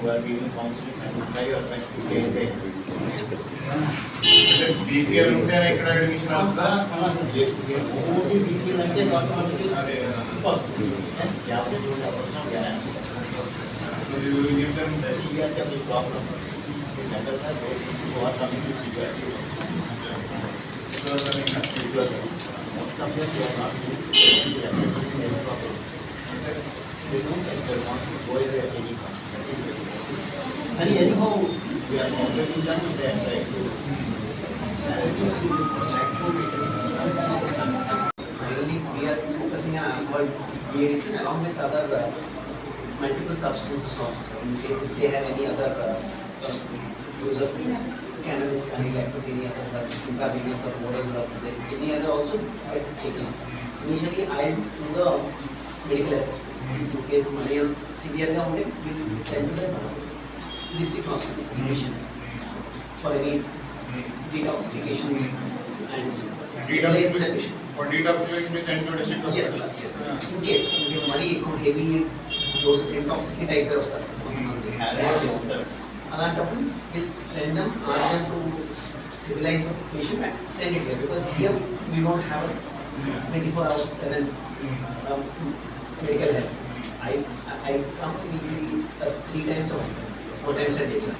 who are giving counseling and try your best to change the They don't and they want to go away at any อันนี้อันนี้เขาเรียนของเรื่องที่ตั้งแต่แต่คือ really we are focusing on alcohol reaction along with other uh, multiple substances also so in case if they have any other uh, use of cannabis and electric any other drugs intravenous or oral drugs any other also taken initially i do the medical assessment in case many severe ga unde we will send to the district hospital immediately for any detoxifications and stabilize the patients. For detoxification, we send to district Yes, hospital. sir, yes. In case మీరు మరీ ఎక్కువ heavy doses intoxicate అయిపోయి వస్తారు sir కొంతమంది. Yes, sir. అలాంటప్పుడు will send them or to stabilize the patient and send it here because here we don't have twenty four hours seven medical help I I come weekly three times of Four times a day sir.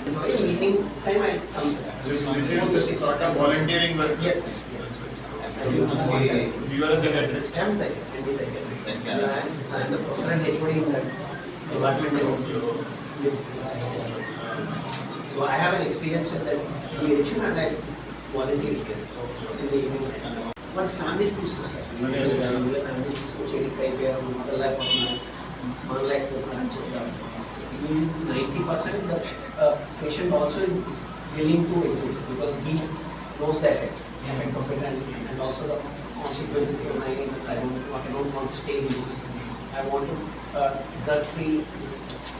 Evening time I come sir. This, this Four to is six. sort of volunteering work. Yes, sir, yes. I do some volunteering. You are a psychiatrist. I am psychiatrist, anti-psychiatrist. And I am, so I am the professor and HOD in that department of So I have an experience with that de-addiction and I volunteer yes, in the evening times. But families తీసుకొస్తారు families తీసుకొచ్చి ఎడిట్ అయిపోయారు mother లేకపోతున్నారు మన లేకపోతున్నారు అని చెప్తారు Ninety percent the patient also willing to exist because he knows the effect, effect of it and, and also the consequences of my, I don't, I don't want to stay in this. I want to uh, drug-free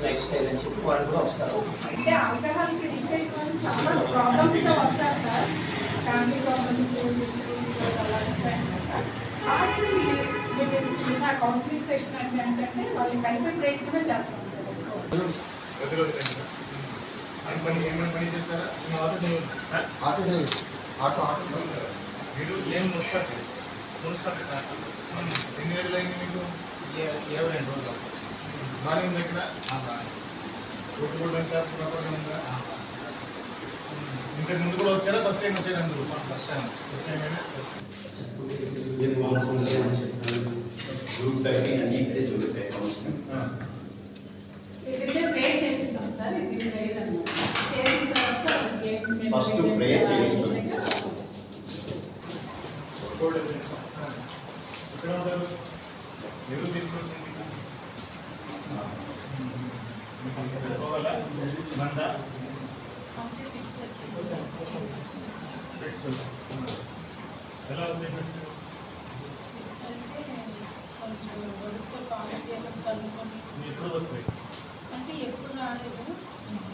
lifestyle and చెప్పి వాళ్ళు కూడా వస్తారు okay fine అంటే alcohol కి decide వాళ్ళు చాలా problems తో వస్తారు సార్ ఫ్యామిలీ ప్రాబ్లమ్స్ డిస్ట్రిబ్యూట్స్ అలాంటి అప్పుడు మీరు నా కౌన్సిలింగ్ సెషన్ అంటే ఏంటంటే వాళ్ళని కలిపే ప్రయత్నమే చేస్తాం సార్ ఎక్కువ ప్రతిరోజు పని ఏమైనా పని చేస్తారా auto auto driver auto auto driver మీరు ఏం మున్సిపల్ మున్సిపల్ ఎన్ని రోజులు అయింది మీకు ఇరవై రెండు రోజులు ఉందా ఇంతకు ముందు కూడా వచ్చారా ఫస్ట్ టైం వచ్చారా ఫస్ట్ టైం ఫస్ట్ టైం అయినా గ్రూప్ తగ్గి అన్ని చూడతాయి ఫస్ట్ ప్రేయర్ చేయిస్తుంది ఎలా వస్తాయి ఎప్పుడు వస్తాయి అంటే ఎప్పుడు రాలేదు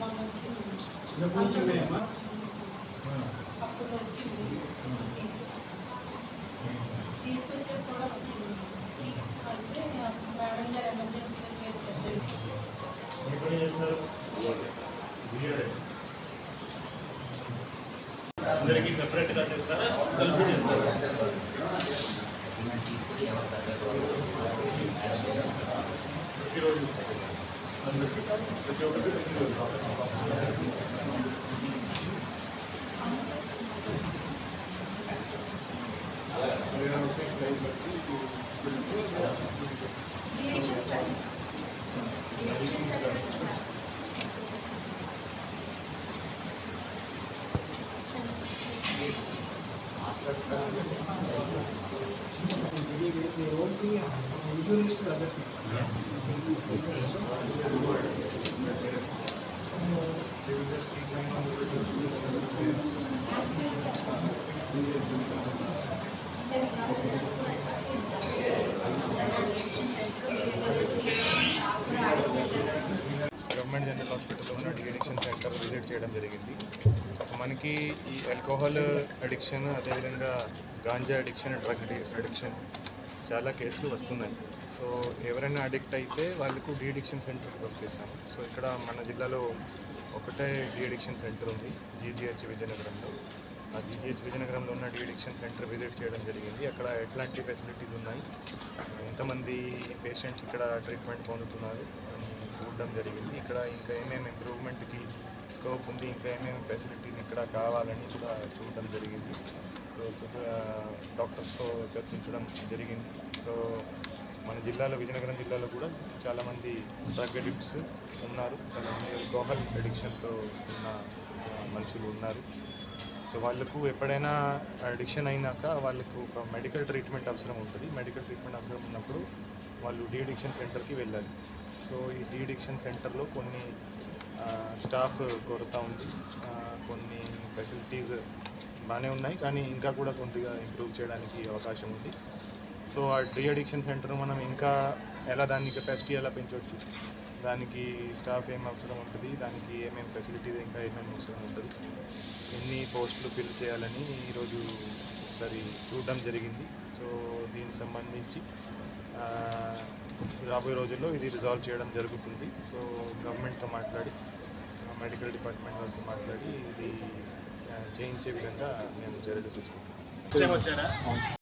మొన్న వచ్చింది అప్పుడు వచ్చింది తీసుకొచ్చే కూడా వచ్చింది అంటే మేడం గారు ఎమర్జెన్సీగా చేర్చారు ఏ పని చేస్తారు బిఏడే. అందరికీ సెపరేట్ గా చేస్తారా కలిసి చేస్తారా ప్రతిరోజు అందరికీ ప్రతి ఒక్కరికి ప్రతిరోజు to other people. Yeah. Government general హాస్పిటల్లో ఉన్న అడిక్షన్ సెంటర్ విజిట్ చేయడం జరిగింది మనకి ఈ ఆల్కహాల్ అడిక్షన్ అదేవిధంగా గాంజా అడిక్షన్ డ్రగ్ అడిక్షన్ చాలా కేసులు వస్తున్నాయి సో ఎవరైనా అడిక్ట్ అయితే వాళ్ళకు డీడిక్షన్ సెంటర్ పంపిస్తాం సో ఇక్కడ మన జిల్లాలో ఒకటే డీడిక్షన్ సెంటర్ ఉంది జీజీహెచ్ విజయనగరంలో ఆ జీజీహెచ్ విజయనగరంలో ఉన్న డీడిక్షన్ సెంటర్ విజిట్ చేయడం జరిగింది అక్కడ ఎట్లాంటి ఫెసిలిటీస్ ఉన్నాయి ఎంతమంది పేషెంట్స్ ఇక్కడ ట్రీట్మెంట్ పొందుతున్నారు చూడడం జరిగింది ఇక్కడ ఇంకా ఏమేమి ఇంప్రూవ్మెంట్కి స్కోప్ ఉంది ఇంకా ఏమేమి ఫెసిలిటీస్ ఎక్కడ కావాలని కూడా చూడటం జరిగింది సో డాక్టర్స్తో చర్చించడం జరిగింది సో మన జిల్లాలో విజయనగరం జిల్లాలో కూడా చాలామంది డ్రగ్ అడిక్ట్స్ ఉన్నారు చాలామంది ఆల్కహాల్ అడిక్షన్తో ఉన్న మనుషులు ఉన్నారు సో వాళ్ళకు ఎప్పుడైనా అడిక్షన్ అయినాక వాళ్ళకు ఒక మెడికల్ ట్రీట్మెంట్ అవసరం ఉంటుంది మెడికల్ ట్రీట్మెంట్ అవసరం ఉన్నప్పుడు వాళ్ళు డీ అడిక్షన్ సెంటర్కి వెళ్ళాలి సో ఈ డీ అడిక్షన్ సెంటర్లో కొన్ని స్టాఫ్ కొరత ఉంది కొన్ని ఫెసిలిటీస్ బాగానే ఉన్నాయి కానీ ఇంకా కూడా కొద్దిగా ఇంప్రూవ్ చేయడానికి అవకాశం ఉంది సో ఆ డ్రీ అడిక్షన్ సెంటర్ మనం ఇంకా ఎలా దాని కెపాసిటీ ఎలా పెంచవచ్చు దానికి స్టాఫ్ ఏం అవసరం ఉంటుంది దానికి ఏమేమి ఫెసిలిటీస్ ఇంకా ఏమేమి అవసరం ఉంటుంది ఎన్ని పోస్టులు ఫిల్ చేయాలని ఈరోజు ఒకసారి చూడడం జరిగింది సో దీనికి సంబంధించి రాబోయే రోజుల్లో ఇది రిజాల్వ్ చేయడం జరుగుతుంది సో గవర్నమెంట్తో మాట్లాడి మెడికల్ డిపార్ట్మెంట్ వాళ్ళతో మాట్లాడి ఇది చేయించే విధంగా మేము చర్యలు తీసుకుంటాం